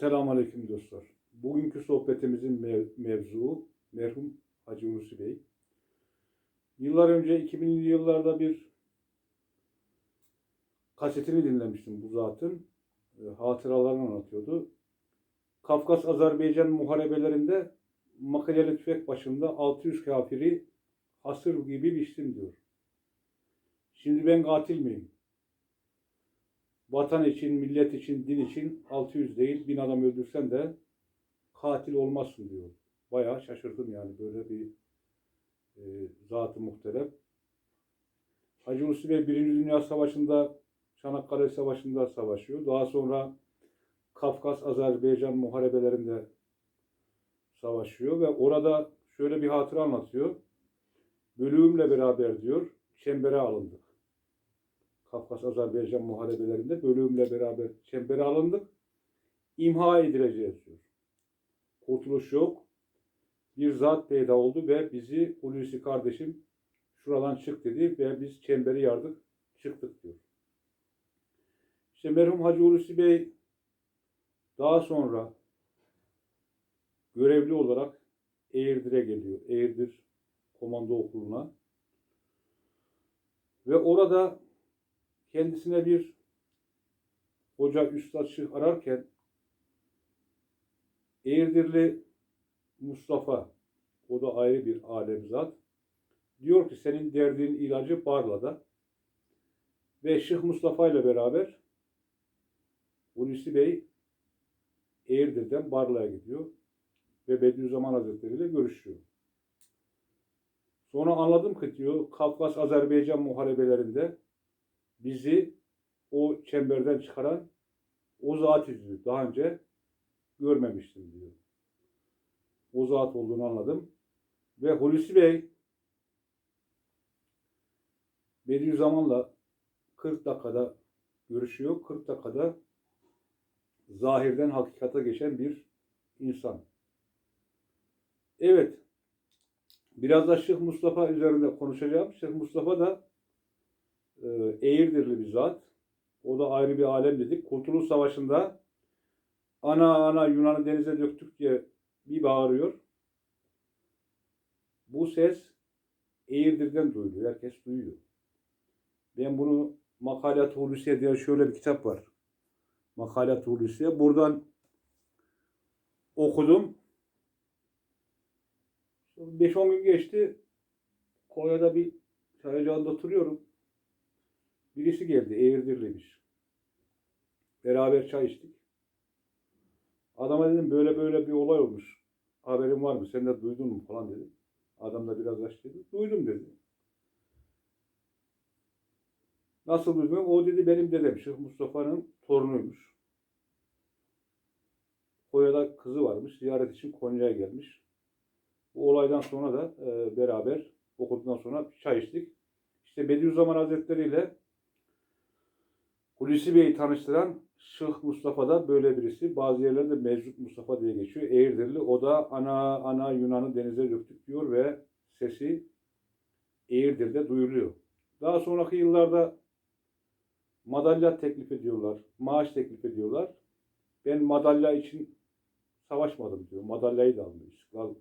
Selamünaleyküm dostlar. Bugünkü sohbetimizin mev- mevzuu merhum Hacı Hulusi Bey. Yıllar önce 2000'li yıllarda bir kasetini dinlemiştim bu zatın. E, hatıralarını anlatıyordu. Kafkas Azerbaycan muharebelerinde makineli tüfek başında 600 kafiri hasır gibi biçtim diyor. Şimdi ben katil miyim? Vatan için, millet için, din için 600 değil, bin adam öldürsen de katil olmazsın diyor. Bayağı şaşırdım yani böyle bir e, zat-ı muhterem. Hacı Hulusi Bey Birinci Dünya Savaşı'nda, Çanakkale Savaşı'nda savaşıyor. Daha sonra Kafkas, Azerbaycan muharebelerinde savaşıyor ve orada şöyle bir hatıra anlatıyor. Bölüğümle beraber diyor, çembere alındık. Kafkas Azerbaycan muharebelerinde bölüğümle beraber çembere alındık. İmha edileceğiz diyor. Kurtuluş yok. Bir zat peyda oldu ve bizi Hulusi kardeşim şuradan çık dedi ve biz çemberi yardık çıktık diyor. İşte merhum Hacı Hulusi Bey daha sonra görevli olarak Eğirdir'e geliyor. Eğirdir komando okuluna. Ve orada kendisine bir hoca üstad şeyh ararken Eğirdirli Mustafa o da ayrı bir alem zat diyor ki senin derdin ilacı Barla'da ve Şeyh Mustafa ile beraber Hulusi Bey Eğirdir'den Barla'ya gidiyor ve Bediüzzaman Hazretleri ile görüşüyor. Sonra anladım ki diyor Kafkas Azerbaycan muharebelerinde bizi o çemberden çıkaran o zat diyor. Daha önce görmemiştim diyor. O zat olduğunu anladım. Ve Hulusi Bey Bediüzzaman'la 40 dakikada görüşüyor. 40 dakikada zahirden hakikate geçen bir insan. Evet. Biraz da Şeyh Mustafa üzerinde konuşacağım. Şeyh Mustafa da e, Eğirdirli bir zat. O da ayrı bir alem dedik. Kurtuluş Savaşı'nda ana ana Yunan'ı denize döktük diye bir bağırıyor. Bu ses Eğirdir'den duyuluyor. Herkes duyuyor. Ben bunu Makalat Hulusiye diye şöyle bir kitap var. Makalat Hulusiye. Buradan okudum. 5-10 gün geçti. Konya'da bir çay ocağında oturuyorum. Birisi geldi. Eğirdirliymiş. Beraber çay içtik. Adama dedim böyle böyle bir olay olmuş. Haberin var mı? Sen de duydun mu falan dedim. Adam da biraz açtı dedi. Duydum dedi. Nasıl duydum? O dedi benim dedem. Şeyh Mustafa'nın torunuymuş. Konya'da kızı varmış. Ziyaret için Konya'ya gelmiş. Bu olaydan sonra da e, beraber okuduktan sonra çay içtik. İşte Bediüzzaman Hazretleri ile Hulusi Bey'i tanıştıran Şeyh Mustafa da böyle birisi. Bazı yerlerde Meczup Mustafa diye geçiyor. Eğirdirli. O da ana ana Yunan'ı denize döktük diyor ve sesi Eğirdir'de duyuluyor. Daha sonraki yıllarda madalya teklif ediyorlar. Maaş teklif ediyorlar. Ben madalya için savaşmadım diyor. Madalyayı da almıyor. İstiklal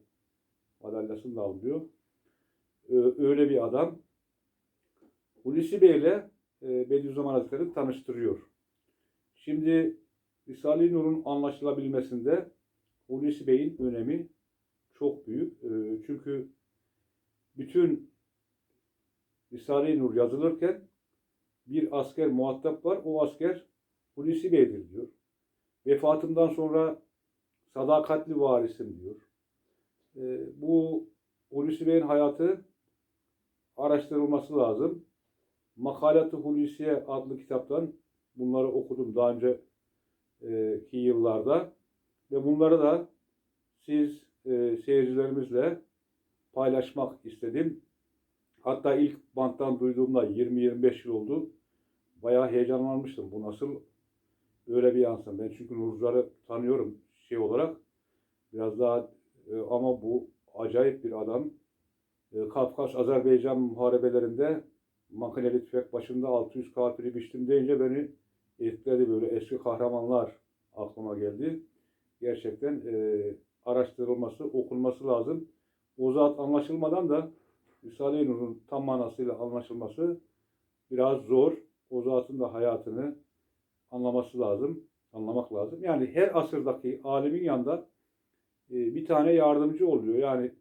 madalyasını da almıyor. Ee, öyle bir adam. Hulusi Bey ile e, Bediüzzaman Hazretleri tanıştırıyor. Şimdi Risale-i Nur'un anlaşılabilmesinde Hulusi Bey'in önemi çok büyük. E, çünkü bütün Risale-i Nur yazılırken bir asker muhatap var. O asker Hulusi Bey'dir diyor. Vefatından sonra sadakatli varisim diyor. E, bu Hulusi Bey'in hayatı araştırılması lazım. Makalat-ı Hulusiye adlı kitaptan bunları okudum daha önceki yıllarda ve bunları da siz e, seyircilerimizle paylaşmak istedim. Hatta ilk banttan duyduğumda 20-25 yıl oldu. Bayağı heyecanlanmıştım. Bu nasıl öyle bir yansın. Ben çünkü Nurcuları tanıyorum şey olarak. Biraz daha e, ama bu acayip bir adam. E, Kafkas Azerbaycan muharebelerinde makineli tüfek başında 600 kafiri biçtim deyince beni etkiledi böyle eski kahramanlar aklıma geldi. gerçekten e, araştırılması, okunması lazım. O zat anlaşılmadan da Risale-i Nur'un tam manasıyla anlaşılması biraz zor. O zatın da hayatını anlaması lazım, anlamak lazım. Yani her asırdaki alimin yanında e, bir tane yardımcı oluyor. Yani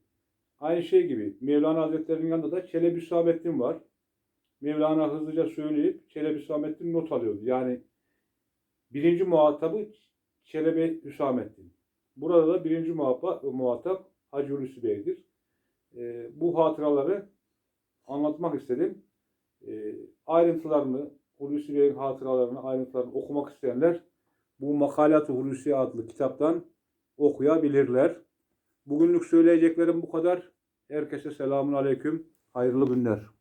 aynı şey gibi Mevlana Hazretleri'nin yanında da Çelebi Hüsamettin var. Mevlana hızlıca söyleyip Çelebi Hüsamettin not alıyordu. Yani birinci muhatabı Çelebi Hüsamettin. Burada da birinci muhatap, muhatap Hacı Hulusi Bey'dir. E, bu hatıraları anlatmak istedim. E, ayrıntılarını, Hulusi Bey'in hatıralarını, ayrıntılarını okumak isteyenler bu Makalat-ı Hulusi adlı kitaptan okuyabilirler. Bugünlük söyleyeceklerim bu kadar. Herkese selamun aleyküm. Hayırlı günler.